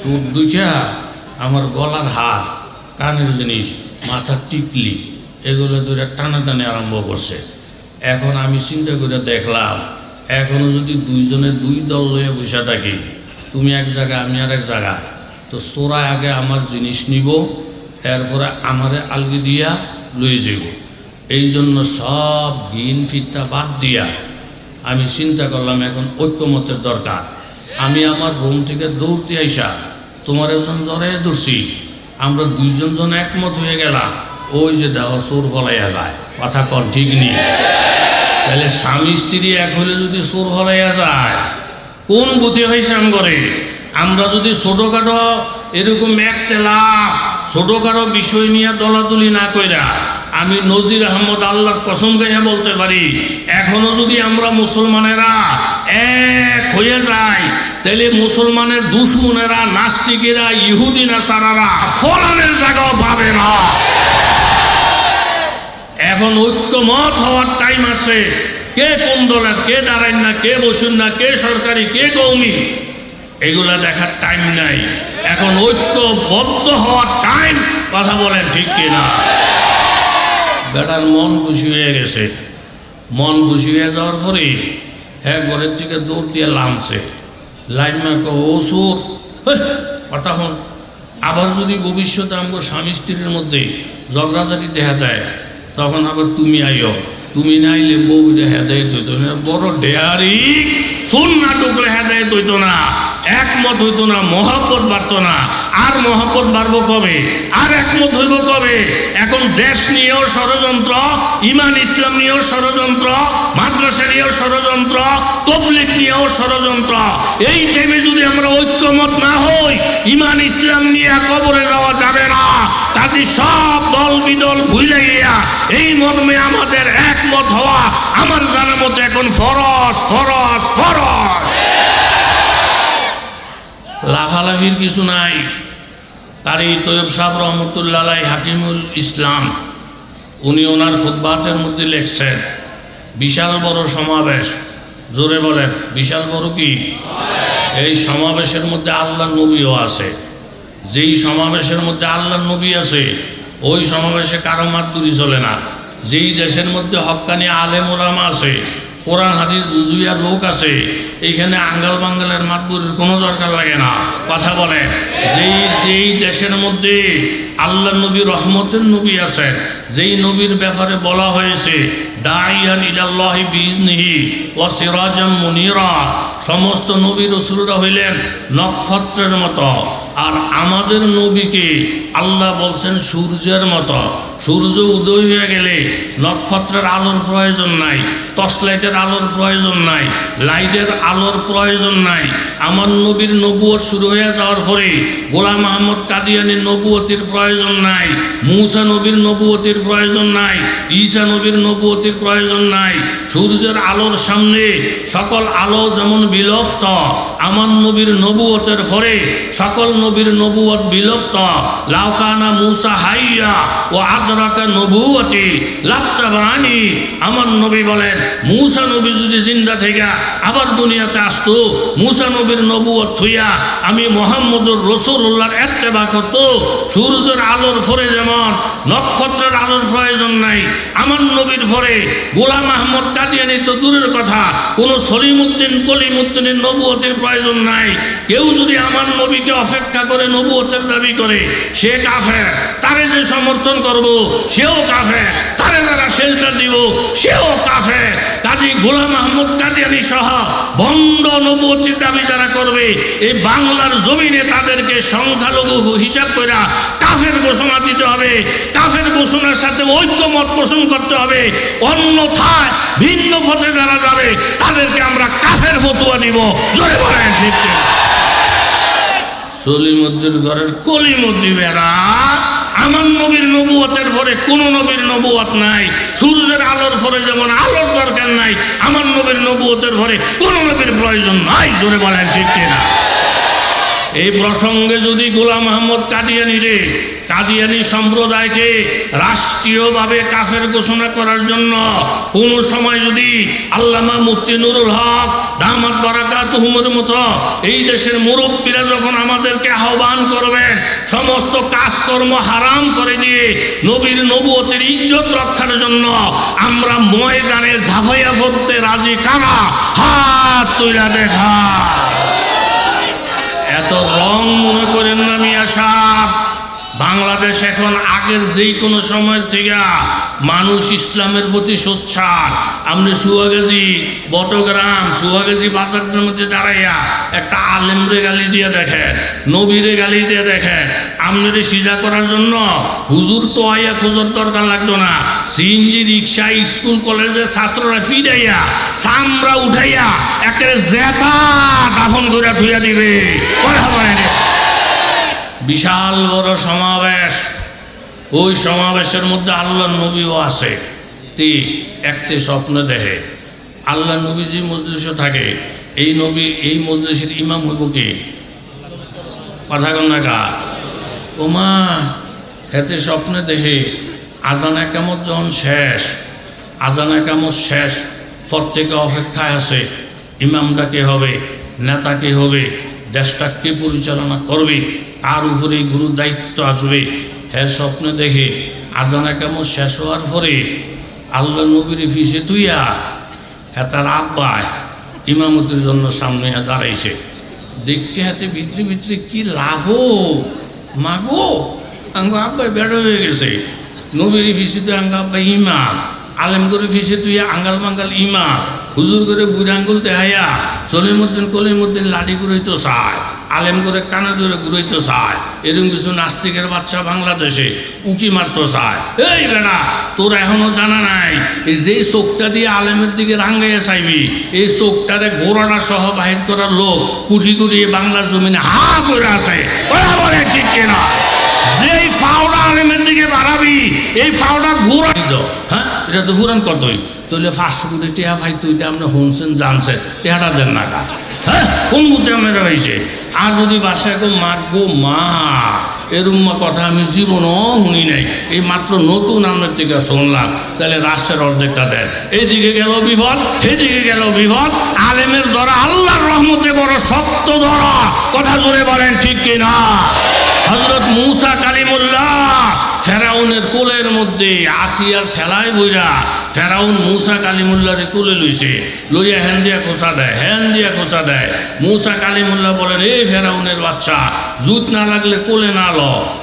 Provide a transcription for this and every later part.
চোখ দুইটা, আমার গলার হাত কানের জিনিস মাথার টিকলি, এগুলো ধরে টানা টানে আরম্ভ করছে। এখন আমি চিন্তা করে দেখলাম, এখনও যদি দুইজনে দুই দল লয়ে বসে থাকি, তুমি এক জায়গা আমি আর এক জায়গা তো তোরা আগে আমার জিনিস নিব, এরপরে আমারে আলগি দিয়া লয়ে যাব এই জন্য সব গিন ফিতটা বাদ দিয়া আমি চিন্তা করলাম এখন ঐক্যমতের দরকার। আমি আমার রুম থেকে দৌড়তে আইসা তোমার একজন জ্বরে ধরছি। আমরা দুইজন জন একমত হয়ে গেলাম। ওই যে দেহ সোর ফলাইয়া যায়। কথা কন, ঠিক নেই? তাহলে স্বামী স্ত্রী এক হলে যদি সোর ফলাইয়া যায়, কোন বুথে হয়েছে আম করে আমরা যদি ছোটোখাটো এরকম একতেলা ছোটোখাটো বিষয় নিয়ে দলাদলি না কইরা আমি নজির আহমদ আল্লাহর কসম গাইয়া বলতে পারি, এখনও যদি আমরা মুসলমানেরা এক হয়ে যাই তাহলে মুসলমানের দুশ্মনেরা, নাস্তিকেরা, ইহুদি নাসারারা ফলানের জায়গাও পাবে না। এখন ঐক্যমত হওয়ার টাইম আছে। কে কোন দলের, কে দাঁড়ায় না, কে বসুন না, কে সরকারি, কে কৌমি এগুলা দেখার টাইম নাই। এখন ঐক্যবদ্ধ হওয়ার টাইম কথা বলেন ঠিক কিনা? বেটার মন খুশি হয়ে গেছে। মন খুশি হয়ে যাওয়ার পরে হ্যাঁ ঘরের থেকে দৌড় দিয়ে লামছে। লাইন মার্ক ও সুর কথা হন আবার যদি ভবিষ্যতে আমার স্বামী স্ত্রীর মধ্যে ঝগড়াঝাটি দেখা দেয়, তখন আবার তুমি আইও। তুমি না বউ দেখা দেয় তৈত না। বড় ডেয়ারি সুন নাটক দেখা দেয় তৈত না। একমত হইতো না মহাব্বত বাড়তো না। আর মহাব্বত বাড়বো কবে? আর একমত হইব কবে? এখন দেশ নিয়েও ষড়যন্ত্র, ইমান, ইসলাম নিয়েও ষড়যন্ত্র, মাদ্রাসা নিয়েও ষড়যন্ত্র তবলিক নিয়েও ষড়যন্ত্র। এই টাইমে যদি আমরা ঐক্যমত না হই, ইমান, ইসলাম নিয়ে কবরে যাওয়া যাবে না। কাজী সব দল বিদল ভুলে গিয়া এই মর্মে আমাদের একমত হওয়া আমার জানা মতো এখন ফরজ ফরজ ফরজ। লাফালাফির কিছু নাই। কারি তৈব সাহ রহমতুল্লাহ হাকিমুল ইসলাম, উনি ওনার খুদ্বাতের মধ্যে লেখছেন, বিশাল বড় সমাবেশ। জোরে বলেন, বিশাল বড় কি? এই সমাবেশের মধ্যে আল্লাহ নবীও আছে। যেই সমাবেশের মধ্যে আল্লাহ নবী আছে, ওই সমাবেশে কারও মাতদুরি চলে না। যেই দেশের মধ্যে হক্কানি আলেম ওলামা আছে কোরআন, হাদিস বুঝুইয়া লোক আছে, এইখানে আঙ্গাল বাঙ্গালের মাতবুরির কোনো দরকার লাগে না। কথা বলে, যেই যেই দেশের মধ্যে আল্লাহ নবী রহমতের নবী আছে যেই নবীর ব্যাপারে বলা হয়েছে ও মুনিরা, সমস্ত নবী রসুলরা হইলেন নক্ষত্রের মতো। আর আমাদের নবীকে আল্লাহ বলছেন সূর্যের মতো। সূর্য উদয় হয়ে গেলে নক্ষত্রের আলোর প্রয়োজন নাই, টর্চ লাইটের আলোর প্রয়োজন নাই, লাইটের আলোর প্রয়োজন নাই। আমার নবীর নবুয়ত শুরু হয়ে যাওয়ার পরে গোলাম আহমদ কাদিয়ানির নবুয়তির প্রয়োজন নাই, মূসা নবীর নবুয়তির প্রয়োজন নাই, ঈসা নবীর নবুয়তির প্রয়োজন নাই। সূর্যের আলোর সামনে সকল আলো যেমন বিলুপ্ত, আমার নবীর নবুয়তের পরে সকল নবীর নবুয়ত বিলুপ্ত। লাউকানা মুসা হাইয়া ও আদরাকা নবুয়তি লাপ্তাবানি আমার নবী বলেন, মুসা নবী যদি জিন্দা থেকে আবার দুনিয়াতে আসতো, মুসা নবীর নবুয়ত থুইয়া আমি মোহাম্মদুর রসুল্লাহর এত্তেবা করত। সূর্যের আলোর ফরে যেমন, নক্ষত্রের আলোর প্রয়োজন নাই, আমার নবীর ফরে গোলাম আহমদ কাদিয়ানি তো দূরের কথা। কোনো সলিমুদ্দিন, কলিমুদ্দিনের নবুয়তের প্রয়োজন নাই। কেউ যদি আমার নবীকে অপেক্ষা করে নবুয়তের দাবি করে, সে কাফে তারে যে সমর্থন করব সেও কাফে তারে যারা শেল্টার দিব সেও কাফে কাজী গোলাম আহমদ কাদিয়ানি সহ ভণ্ড নবুয়তির দাবি যারা করবে এই বাংলার জমিনে তাদেরকে সংখ্যালঘু হিসাব করে কাফের ঘোষণা দিতে হবে। কাফের ঘোষণার সাথে ঐক্যমত পোষণ করতে হবে। অন্যথায় ভিন্ন পথে যারা যাবে তাদেরকে আমরা কাফের ফতুয়া দিব। জোরে বলেন ঠিক সলিমদ্দির ঘরের কলিমদ্দি বেড়া। আমার নবীর নবুয়তের পরে কোন নবীর নবুয়ত নাই। সূর্যের আলোর পরে যেমন আলোর দরকার নাই, আমার নবীর নবুয়তের পরে কোন নবীর প্রয়োজন নাই, জোরে বলেন ঠিক কিনা? এই প্রসঙ্গে যদি গোলাম মোহাম্মদ কাদিয়ানি রে, কাদিয়ানি সম্প্রদায়কে রাষ্ট্রীয়ভাবে কাফের ঘোষণা করার জন্য কোন সময় যদি আল্লামা মুফতি নুরুল হক, দামাত বারাকাত হুমের মতো এই দেশের মুরব্বীরা যখন আমাদেরকে আহ্বান করবেন সমস্ত কাজকর্ম হারাম করে দিয়ে নবীর নবুয়তের ইজ্জত রক্ষার জন্য আমরা ময়দানে ঝাফাইয়া পড়তে রাজি কারা? হাত তুইরা দেখা এত রং মনে করেন না মিয়া সাহ। বাংলাদেশ এখন আগের যেই কোনো সময়ের থেকে মানুষ ইসলামের প্রতি সোচ্ছার আপনি সুয়াগাজি বটগ্রাম, সুয়াগাজি বাজারটার মধ্যে দাঁড়াইয়া একটা আলেমরে গালি দিয়ে দেখেন, নবীরে গালি দিয়ে দেখেন। আপনারে সিজা করার জন্য হুজুর তো আইয়া খোঁজার দরকার লাগতো না। সিএনজি, রিক্সা, স্কুল, কলেজের ছাত্ররা ফিরাইয়া সামরা উঠাইয়া দাফন করে থুইয়া দিবে। বিশাল বড় সমাবেশ। ওই সমাবেশের মধ্যে আল্লাহ নবীও আছে। তি, একটি স্বপ্ন দেখে। আল্লাহ নবী যে মজলিসে থাকে। এই নবী, এই মজলিসের ইমাম হইব কে? কথা কন গা ওমা, হেতে স্বপ্নে দেখে আজানা কামত যখন শেষ, আজানা কামত শেষ প্রত্যেকে অপেক্ষায় আছে। ইমামটা কে হবে নেতা কে হবে দেশটা কে পরিচালনা করবে, তার উপরে গুরুর দায়িত্ব আসবে। হ্যাঁ স্বপ্নে দেখে, আজানা কেমন শেষ হওয়ার পরে আল্লাহ নবীর ফিসে তুইয়া হ্যাঁ তার আব্বায় ইমামতির জন্য সামনে দাঁড়াইছে। দেখতে হাতে ভিতরে ভিতরে কি লাভ মাগো, আঙ্গ আব্বাই বেড়া হয়ে গেছে। নবীর তুই আঙ্গ আব্বাই ইমাম। আলেম করে ফিসে তুই আঙ্গাল মাঙ্গাল ইমা হুজুর করে বুড়ি আঙ্গুল দেহাইয়া কলির মধ্যে লাডি ঘুরাইতো চায়। আলেম করে কানে ধরে ঘুরাইতো চায়। এরকম কিছু নাস্তিকের বাচ্চা বাংলাদেশে উকি মারতো চায়। এই বেড়া, তোর এখনও জানা নাই যেই চোখটা দিয়ে আলেমের দিকে রাঙ্গাইয়া চাইবি, এই চোখটারে ঘোরানা সহ বাহির করার লোক কুঠি কুটি বাংলার জমিনে হা করে আছে। ওরা বলে ঠিক কিনা? যেই ফাওড়া আলেমের দিকে বাড়াবি, এই ফাওড়া ঘোরা এটা তো ফুরান কতই তাহলে পাঁচশো কোটি টেহা ভাই তুই আপনি শুনছেন জানছেন। টেহাটা দেন না গা। হ্যাঁ? কোন মুহূর্তে আমরা রয়েছে আর যদি বাসায় কেউ মারবো মা এরম কথা আমি জীবনও শুনি নাই। এই মাত্র নতুন আপনার থেকে শুনলাম। তাহলে রাষ্ট্রের অর্ধেকটা দেন। এইদিকে গেল বিপদ এদিকে গেল বিপদ আলেমের দ্বারা আল্লাহর রহমতে বড় সত্য ধরা কথা জোরে বলেন ঠিক কিনা? হজরত মুসা কালিমুল্লাহ ফেরাউনের কোলের মধ্যে আসিয়ার ঠেলায় বইরা ফেরাউন মুসা কালিমুল্লারে কোলে লইছে, লইয়া হ্যান দিয়া খোসা দেয় হ্যান দিয়া খোসা দেয়। মুসা কালিমুল্লাহ বলেন এই ফেরাউনের বাচ্চা, জুত না লাগলে কোলে না ল,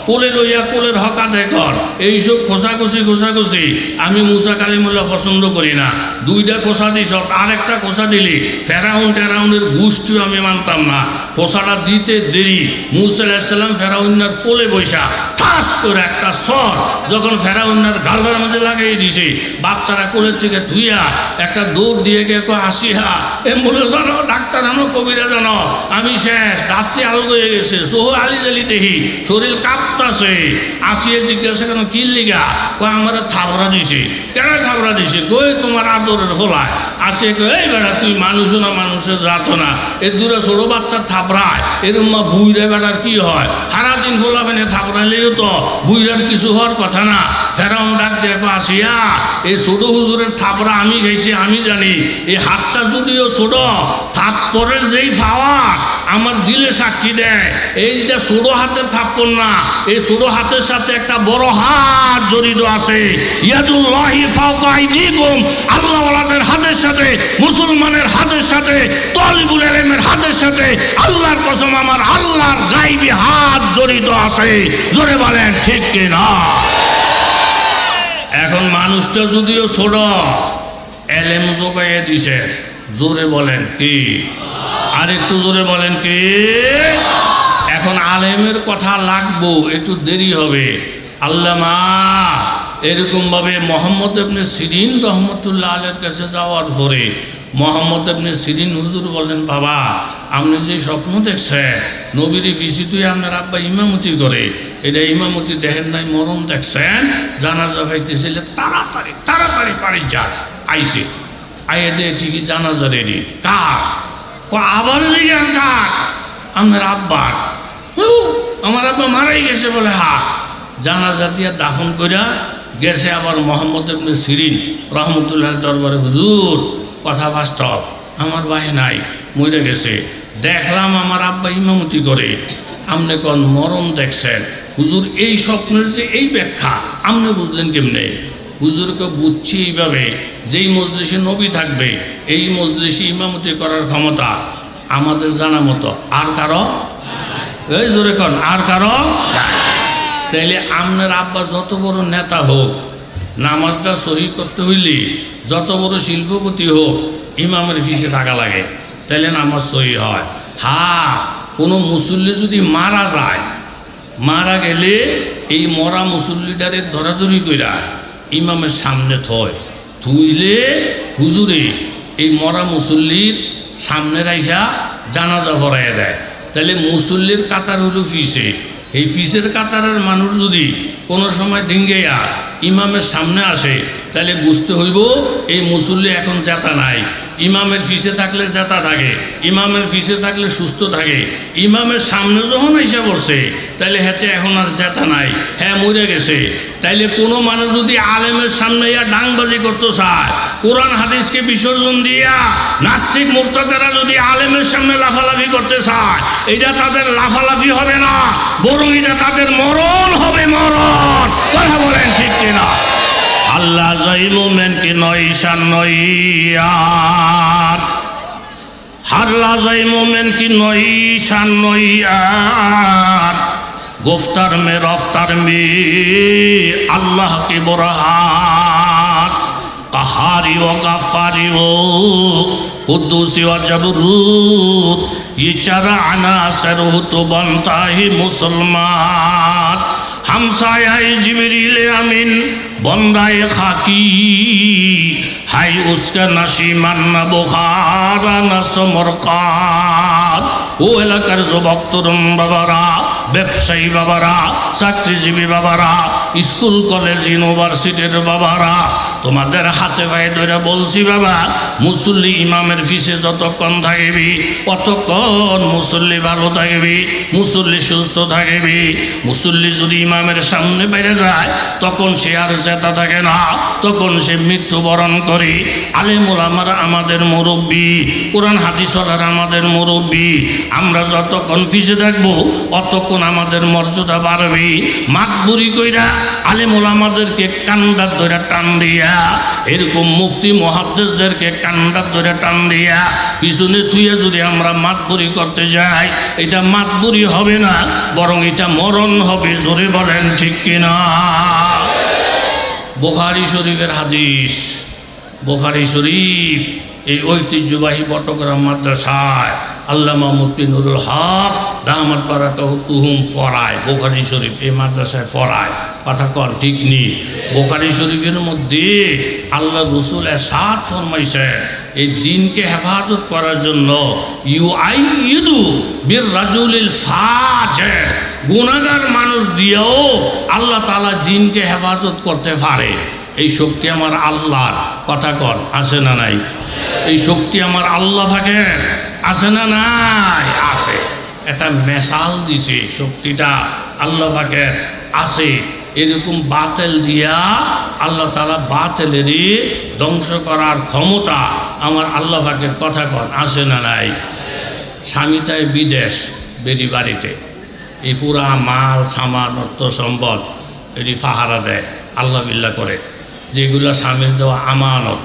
কোলে লইয়া কোলের হকা কর। এইসব খোসাখুসি খোসাখুসি আমি মুসা কালিমুল্লাহ পছন্দ করি না। দুইটা খোসা দিস, আরেকটা খোসা দিলি, ফেরাউন টেরাউনের গোষ্ঠীও আমি মানতাম না। খোসাটা দিতে দেরি, মুসা আলাহিসাল্লাম ফেরাউন্নার কোলে বৈশা ঠাস করে একটা সর, যখন ফেরাউন্নার গালদার মধ্যে লাগিয়ে দিছে, বাচ্চারা কোলের থেকে ধুইয়া একটা দৌড় দিয়ে গিয়ে কো আসিহা এম্বুলেন্স জানো, ডাক্তার জানো কবিরা জানো, আমি শেষ, রাত্রি আলো হয়ে গেছে সোহ আলি জালি দেখি, শরীর কাঁপতাছে। আসিয়ে জিজ্ঞাসা কেন কি লিগা? কয়, আমার থাবড়া দিছে। কেন থাবড়া দিছে? কই তোমার আদরের ফোলায় আসে কই এই বেড়া তুই মানুষ না, মানুষের রাত না। এর দূরে ছোট বাচ্চা থাবড়ায়, এরম মা বুইরে বেড়ার কি হয়? সারাদিন ফোলা ফেনে থাবড়াইলেও তো বুইরার কিছু হওয়ার কথা না। ফেরাউন ডাক দেখো আসিয়া এই ছোট হুজুরের থাপড়া আমি গেছি আমি জানি। এই হাতটা যদিও ছোট থাপ্পরের যেই ফাওয়া আমার দিলে সাক্ষী দেয়। এইটা ছোট হাতের থাপ্পর না, এই ছোট হাতের সাথে একটা বড় হাত জড়িত আছে। ইয়াদুল্লাহি আল্লাহওয়ালাদের হাতের সাথে, মুসলমানের হাতের সাথে, তলিবুল আলমের হাতের সাথে, আল্লাহর কসম আমার আল্লাহর গাইবি হাত জড়িত আছে। জোরে বলেন, ঠিক কিনা? মানুষটা যদিও ছোট, এলেম জোগাইয়ে দিছে। জোরে বলেন কি? আর একটু জোরে বলেন কি? এখন আলেমের কথা লাগবো, একটু দেরি হবে। আল্লামা, এরকমভাবে মোহাম্মদ এমনি সিরিন রহমতুল্লাহ আলের কাছে যাওয়ার পরে মোহাম্মদ এমনি সিরিন হুজুর বলেন বাবা, আপনি যে স্বপ্ন দেখছেন নবীর তুই আপনার আব্বা ইমামতি করে। এটা ইমামতি দেখেন নাই, মরণ দেখছেন, জানাজা পাইতেছিলে তাড়াতাড়ি তাড়াতাড়ি পারি যাক আইসে আইয়ে দে ঠিকই জানাজা রেডি। কার? আবার জিজ্ঞান কার? আপনার আব্বার? মারাই গেছে বলে, হা। জানাজা দিয়া দাফন কইরা গেছে আবার মোহাম্মদ সিরিন রহমতুল্লাহ দরবারে, হুজুর কথা বাস্তব। আমার ভাই নাই, মরে গেছে। দেখলাম আমার আব্বা ইমামতি করে। আপনি কোন মরণ দেখছেন? হুজুর, এই স্বপ্নের যে এই ব্যাখ্যা আপনি বুঝলেন কেমনে? হুজুরকে বুঝছি এইভাবে, যেই মজলিসে নবী থাকবে, এই মজলিসে ইমামতি করার ক্ষমতা আমাদের জানা মতো। আর কারও? এই জোরে কন, আর কারও? তাইলে আপনার আব্বা যত বড় নেতা হোক নামাজটা সহি করতে হইলে যত বড় শিল্পপতি হোক, ইমামের ফিসে টাকা লাগে, তাহলে নামাজ সহি হয়। হা কোনো মুসল্লি যদি মারা যায়, মারা গেলে এই মরা মুসল্লিটারে ধরাধরি কইরা ইমামের সামনে থয়। থুইলে হুজুরে এই মরা মুসল্লির সামনে রাইখা জানাজা ভরাইয়া দেয়। তাহলে মুসল্লির কাতার হলো ফিসে। এই ফিসের কাতারের মানুষ যদি কোনো সময় ডিঙ্গেয়া ইমামের সামনে আসে, তাহলে বুঝতে হইব এই মুসল্লি এখন জেতা নাই। ইমামের ফিসে থাকলে জেতা থাকে, ইমামের ফিসে থাকলে সুস্থ থাকে। ইমামের সামনে যখন এসে পড়ছে তাহলে হেতে এখন আর জেতা নাই হ্যাঁ মরে গেছে। তাইলে কোনো মানুষ যদি আলেমের সামনে ইয়া ডাংবাজি করতে চায়, কোরআন হাদিসকে বিসর্জন দিয়া নাস্তিক মোর্তাদেরা যদি আলেমের সামনে লাফালাফি করতে চায়, এটা তাদের লাফালাফি হবে না, বরং এটা তাদের মরণ হবে মরণ। কথা বলেন ঠিক কিনা? আল্লাহ যাই মোমেন্টকে নয় ঈশান নয় আর হাল্লা যাই মোমেন কি নই শান নই আর গোফতার মে রফতার মে আল্লাহ কে বরহাত কাহারি ও গাফারি ও কুদ্দুসি ও জবরুত ये चार अनासर हो तो बनता ही मुसलमान হামসায় জিমরিলে আমিন, বন্দায় খাকি। হাই উস্কা নাসি মান্না বোখারা না সমরকার ও এলাকার যুবক, তরুণ বাবারা, ব্যবসায়ী বাবারা, চাকরিজীবী বাবারা, স্কুল, কলেজ, ইউনিভার্সিটির বাবারা তোমাদের হাতে পায়ে ধরে বলছি, বাবা, মুসল্লি ইমামের ফিসে যতক্ষণ থাকবি, অতক্ষণ মুসল্লি ভালো থাকবি, মুসল্লি সুস্থ থাকবি। মুসল্লি যদি ইমামের সামনে বেড়ে যায়, তখন সে আর জেতা থাকে না, তখন সে মৃত্যুবরণ করে। আলেমুল আমার আমাদের মুরব্বী, কোরআন হাদিসলার আমাদের মুরব্বী। আমরা যতক্ষণ ফিসে থাকব, অতক্ষণ আমাদের মর্যাদা বাড়বে। মাতবুরি কইরা আলেমুল আমাদেরকে কান্দার ধরে টান দিয়া এরকম মুফতি মহাদ্দেশদেরকে কান্দার ধরে টান দিয়া, পিছনে থুয়ে যদি আমরা মাতবুরি করতে যাই, এটা মাতবুরি হবে না, বরং এটা মরণ হবে, জোরে বলেন ঠিক কিনা? বোখারি শরীফের হাদিস, বোখারি শরীফ, এই ঐতিহ্যবাহী বটগ্রাম মাদ্রাসায় আল্লামা মুফতি নুরুল হক দামাত বারাকাহ তুহুম পড়ায়, বোখারি শরীফ এই মাদ্রাসায় পড়ায়। কথা কন, ঠিক নেই বোখারি শরীফের মধ্যে আল্লাহ রসুল এসাদ ফরমাইছে এই দিনকে হেফাজত করার জন্য ইউ আই ইদু বীর রাজুলিল ফাজে গুণাগার মানুষ দিয়েও আল্লাহ তালা দিনকে হেফাজত করতে পারে। এই শক্তি আমার আল্লাহর। কথা কর আছে না নাই? এই শক্তি আমার আল্লাহ থাকে আছে না নাই? আছে। এটা মেশাল দিছে, শক্তিটা আল্লাহ পাকের আছে। এরকম বাতেল দিয়া আল্লাহ তালা বাতেলেরই ধ্বংস করার ক্ষমতা আমার আল্লাহ পাকের কথা কন, আছে না নাই? স্বামীতায় বিদেশ বেরি বাড়িতে। এই পুরা মাল, সামান, অর্থ, সম্পদ এটি ফাহারা দেয়, আল্লাহ বিল্লাহ করে। যেগুলো স্বামীর দেওয়া আমানত।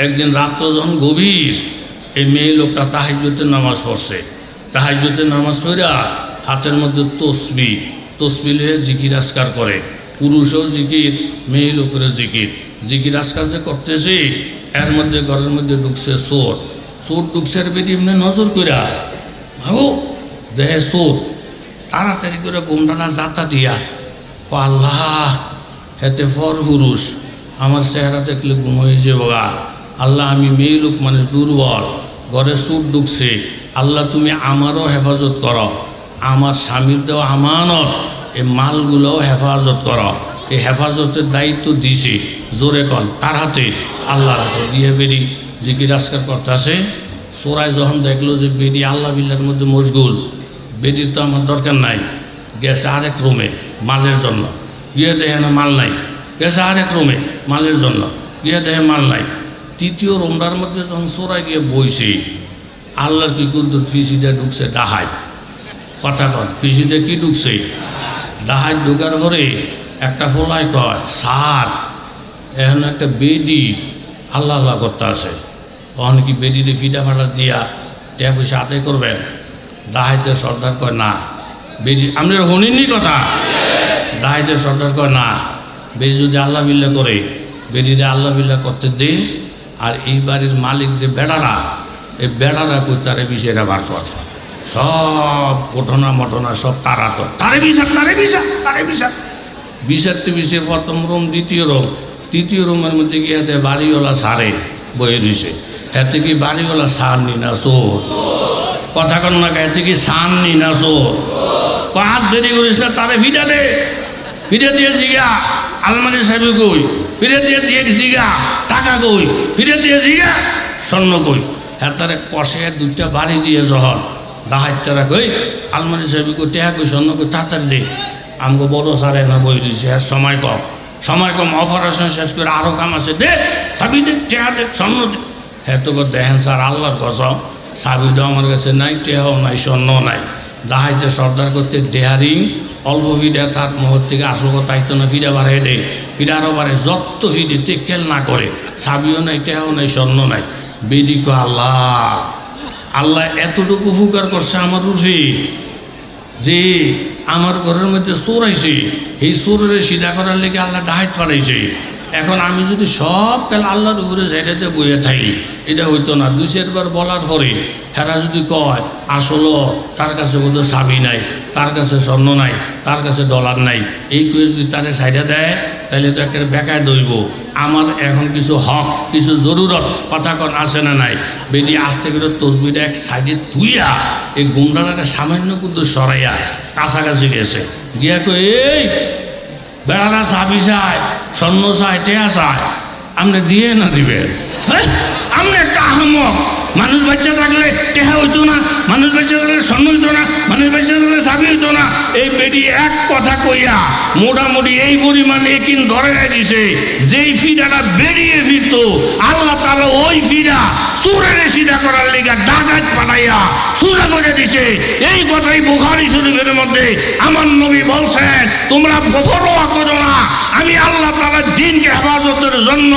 একদিন রাত্র যখন গভীর এই মেয়ে লোকটা তাহাইজুতে নামাজ পড়ছে। তাহাইজুতে নামাজ পড়া হাতের মধ্যে তসবি তসবি হয়ে জিকির আসকার করে। পুরুষও জিকির, মেয়ে লোকেরও জিকির। জিকির আসকার যে করতেছে, এর মধ্যে ঘরের মধ্যে ঢুকছে চোর। চোর ঢুকছে বেটি এমনি নজর কইরা ভাবো দেহে চোর। তাড়াতাড়ি করে গোমটানা যাতা দিয়া ও আল্লাহ, হেতে ফর পুরুষ। আমার চেহারা দেখলে গুম হয়ে যাব আল্লাহ, আমি মেয়ে লোক মানুষ দুর্বল। ঘরে সুট ঢুকছে। আল্লাহ, তুমি আমারও হেফাজত করো। আমার স্বামীর দেওয়া আমানত। এই মালগুলোও হেফাজত করো। এই হেফাজতের দায়িত্ব দিছি। জোরে কন, তার হাতে, আল্লাহর হাতে। দিয়ে বেরি, জিকির আজকার করতেছে। চোরাই যখন দেখল যে বেরি আল্লাহ বিল্লার মধ্যে মশগুল বেদির তো আমার দরকার নাই। গেছে আরেক রুমে, মালের জন্য। গিয়ে দেখে না মাল নাই। গেছে আরেক রুমে, মালের জন্য। গিয়ে দেখে মাল নাই। তৃতীয় রুমটার মধ্যে যখন চোরাই গিয়ে বইছে, আল্লাহর কি কুদ্দু ফিসিতে ঢুকছে ডাহাই কথা কন কি ঢুকছে? ডাহাই ঢুকার পরে একটা ফোলাই কয় সার এখন একটা বেডি আল্লাহ আল্লাহ করতে আছে। তখন কি বেডিতে ফিটা ফাটা দিয়া ট্যাপ পয়সা আদায় করবেন? ডাহাইতে সর্দার কয়, না। বেডি, আপনারা শুনিনি কথা? ডাহাইতে সর্দার কয়, না। বেডি যদি আল্লাহ বিল্লা করে বেডিরে আল্লাহ বিল্লা করতে দে আর এই বাড়ির মালিক যে বেড়ারা, এই বেড়ারা কই তারে বিষয়টা বার কর সব ঘটনা মটনা সব তারা তো। তারে বিষাক তারে বিষাক তারে বিষাক বিষাক্ত বিষে প্রথম রুম, দ্বিতীয় রুম। তৃতীয় রুমের মধ্যে গিয়ে হাতে বাড়িওয়ালা সারে বয়ে রয়েছে এতে কি বাড়িওয়ালা সার নি না চোর? কথা কন না এতে কি সার নি না চোর হাত দেরি করিস না, তারে ফিটা দে। ফিরে দিয়ে জিগা, আলমারি সাহেব কই? ফিরে দিয়ে দিয়ে জিগা, টাকা কই? ফিরে দিয়ে জিগা, স্বর্ণ কই? হ্যাঁ তারে কষে দুইটা বাড়ি দিয়ে যখন ডাহাই তারা কই? আলমারি সাহেব কই, টেহা কই, স্বর্ণ কই, তাড়াতাড়ি দে। আমাকে বড় সারে না বই দিয়েছে আর সময় কম। সময় কম অপারেশন শেষ করে আরও কাম আছে। দে সাবি দে, টেহা দে, স্বর্ণ দে। হ্যাঁ তো দেখেন স্যার, আল্লাহর কসম সাবি তো আমার কাছে নাই, টেহাও নাই স্বর্ণ নাই। ডাহাইতে সর্দার করতে ডেহারিং অল্প ফিডা তার মুহূর্ত থেকে আসল কথা আইতো না ফিডা বাড়াই দেয় ফিডা আরও যত ফিডে টেকেল না করে সাবিও নাই, টেহাও নাই, স্বর্ণ নাই। বেদি কো আল্লাহ আল্লাহ এতটুকু উপকার করছে আমার রুফি যে আমার ঘরের মধ্যে চোর আইছে এই চোরের সিধা করার লেগে আল্লাহ ডাহাইত পাঠাইছে এখন আমি যদি সব কাল আল্লাহর উপরে সাইডেতে বইয়ে থাকি, এটা হইতো না। দুই চারবার বলার পরে হেরা যদি কয়, আসলো তার কাছে বোধহয় চাবি নাই, তার কাছে স্বর্ণ নাই, তার কাছে ডলার নাই। এই করে যদি তারে সাইডে দেয় তাহলে তো একটা বেকায় দইব। আমার এখন কিছু হক, কিছু জরুরত কথা কন আছে না নাই। বেদি আসতে করে তসবিটা এক সাইডে তুইয়া এই গুন্ডাটাকে সামান্য কিন্তু সরাইয়া কাছাকাছি গেছে। গিয়া কই, এই, বেড়ারা চাবি চায়, স্বর্ণ চায়, টেয়া চায় আপনি দিয়ে না দিবেন হ্যাঁ আপনি একটা আহমক মানুষ বাচ্চা থাকলে টেহা হইতো না, মানুষ বাচ্চা থাকলে স্বর্ণ হইতো না, মানুষ বাচ্চা থাকলে চাবি হইতো না। এই বেটি এক কথা কইয়া মোটামুটি এই পরিমাণ একিন ধরে দিছে যেই ফিরাটা বেরিয়ে ফিরতো, আল্লাহ তালা ওই ফিরা, সুরের সিধা করার লিগা ডাকাত পাঠাইয়া সুরা করে দিছে। এই কথাই বুখারি শরীফের মধ্যে আমার নবী বলছেন, তোমরা পরোয়া করো না, আমি আল্লাহ তালার দিনকে জন্য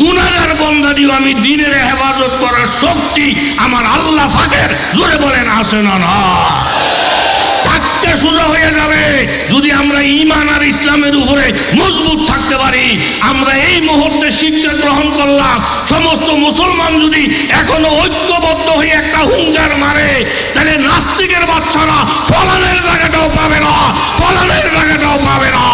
গুনাগার বন্ধা দিও, আমি দিনের হেফাজত করার শক্তি আমার আল্লাহ ফাঁকের জোরে বলেন আসে না না? থাকতে সোজা হয়ে যাবে। যদি আমরা ইমান আর ইসলামের উপরে মজবুত থাকতে পারি, আমরা এই মুহূর্তে শিক্ষা গ্রহণ করলাম। সমস্ত মুসলমান যদি এখনও ঐক্যবদ্ধ হয়ে একটা হুঙ্গার মারে, তাহলে নাস্তিকের বাচ্চারা ফলানের জায়গাটাও পাবে না, ফলানের জায়গাটাও পাবে না।